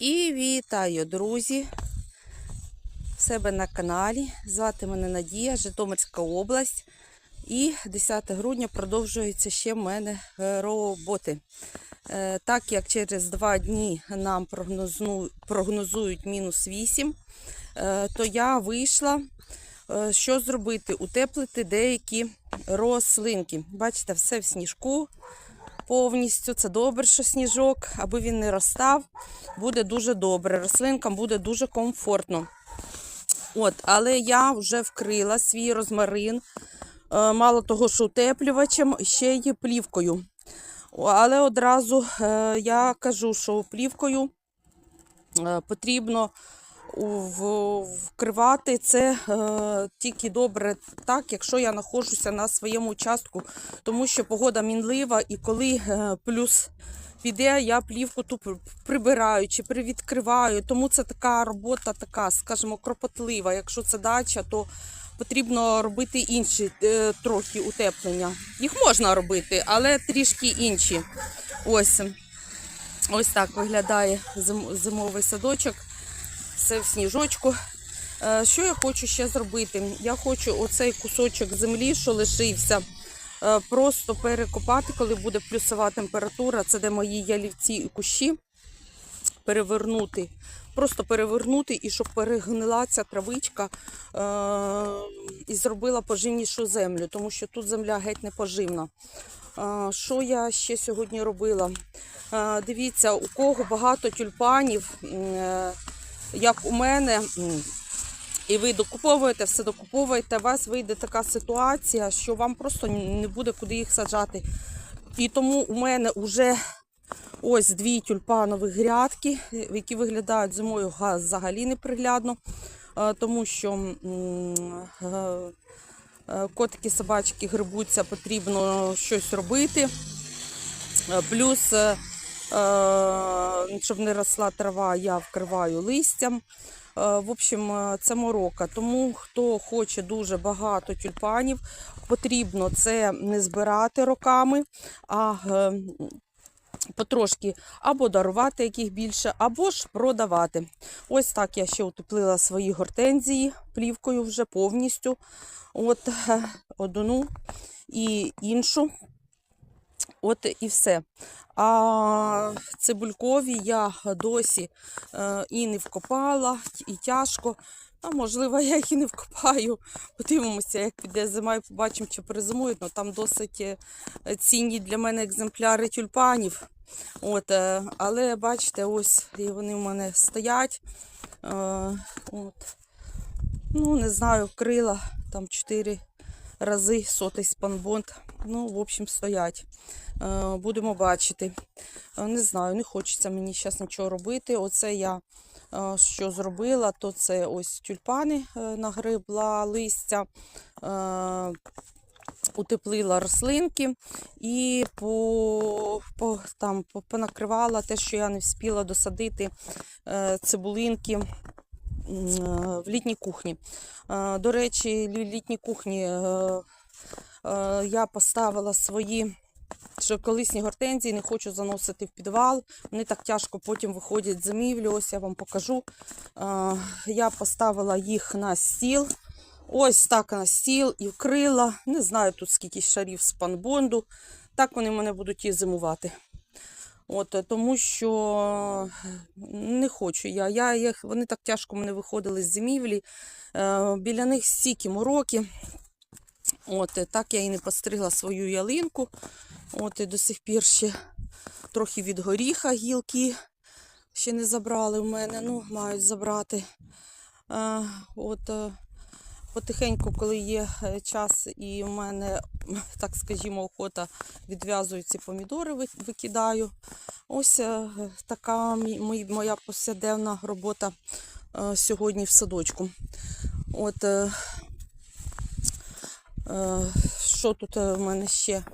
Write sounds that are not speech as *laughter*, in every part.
І вітаю, друзі! В себе на каналі. Звати мене Надія, Житомирська область. І 10 грудня продовжуються ще в мене е, роботи. Е, Так як через два дні нам прогнозують мінус 8, е, то я вийшла, що зробити? Утеплити деякі рослинки. Бачите, все в сніжку повністю. Це добре, що сніжок, аби він не розстав, буде дуже добре. Рослинкам буде дуже комфортно. От, але я вже вкрила свій розмарин. е, Мало того, що утеплювачем, ще й плівкою. Але одразу е, я кажу, що плівкою е, потрібно вкривати це е, тільки добре так, якщо я знаходжуся на своєму участку, тому що погода мінлива, і коли е, плюс піде, я плівку ту прибираю чи привідкриваю. Тому це така робота, така, скажімо, кропотлива. Якщо це дача, то потрібно робити інші е, трохи утеплення. Їх можна робити, але трішки інші. Ось. Ось так виглядає зим- зимовий садочок. Все в сніжочку. Е, Що я хочу ще зробити? Я хочу оцей кусочок землі, що лишився, е, просто перекопати, коли буде плюсова температура. Це де мої ялівці і кущі. Перевернути. Просто перевернути і щоб перегнила ця травичка е- і зробила поживнішу землю, тому що тут земля геть не поживна. Е, Що я ще сьогодні робила? Е, Дивіться, у кого багато тюльпанів, е, як у мене, і ви докуповуєте, все докуповуєте, у вас вийде така ситуація, що вам просто не буде куди їх саджати. І тому у мене вже ось дві тюльпанові грядки, які виглядають зимою га- взагалі неприглядно, е, тому що е, е, котики, собачки грибуться, потрібно щось робити. Плюс, щоб не росла трава, я вкриваю листям. Е, В общем, е, це морока. Тому хто хоче дуже багато тюльпанів, потрібно це не збирати роками, а е, потрошки або дарувати яких більше, або ж продавати. Ось так я ще утеплила свої гортензії плівкою вже повністю. От е, одну і іншу. От і все. А цибулькові я досі е, і не вкопала, і тяжко. А можливо, *laughs* я їх і не вкопаю. Подивимося, як піде зима, і побачимо, чи перезимують. Ну, там досить е, цінні для мене екземпляри тюльпанів. От, е, але бачите, ось і вони в мене стоять. От. Ну, не знаю, вкрила там 4 рази сотий спанбонд. Ну, в общем, стоять. Е, Будемо бачити. Е, Не знаю, не хочеться мені зараз нічого робити. Оце я е, що зробила, то це ось тюльпани нагрибла листя, утеплила рослинки і по, по, там, понакривала те, що я не встигла досадити цибулинки в літній кухні. До речі, лі- літні кухні е, е, я поставила свої широколисні гортензії, не хочу заносити в підвал. Вони так тяжко потім виходять з зимівлю. Ось я вам покажу. Я поставила їх на стіл. Ось так на стіл і вкрила. Не знаю тут скільки шарів спанбонду. Так вони в мене будуть і зимувати. От, е, тому що не хочу я. я їх, вони так тяжко мене виходили з зимівлі. Е, біля них стільки мороки. От, е, так я і не постригла свою ялинку. От, і до сих пір ще трохи від горіха гілки ще не забрали в мене. Ну, мають забрати. Е, от, е, потихеньку, коли є е, час, і в мене, *laughs* так скажімо, охота відв'язую ці помідори, викидаю. Ось е, така моя повсякденна робота е, сьогодні в садочку. От, що тут в мене ще?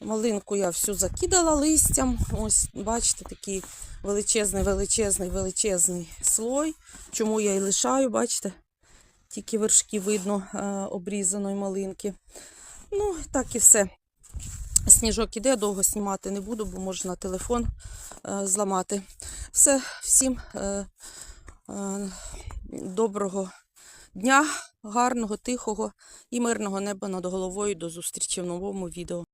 Малинку я всю закидала листям. Ось, бачите, такий величезний, величезний, величезний слой. Чому я і лишаю, бачите? Тільки вершки видно е, обрізаної малинки. Ну, так і все. Сніжок іде, довго знімати не буду, бо можна телефон е, зламати. Все, всім е, доброго дня, гарного, тихого і мирного неба над головою. До зустрічі в новому відео.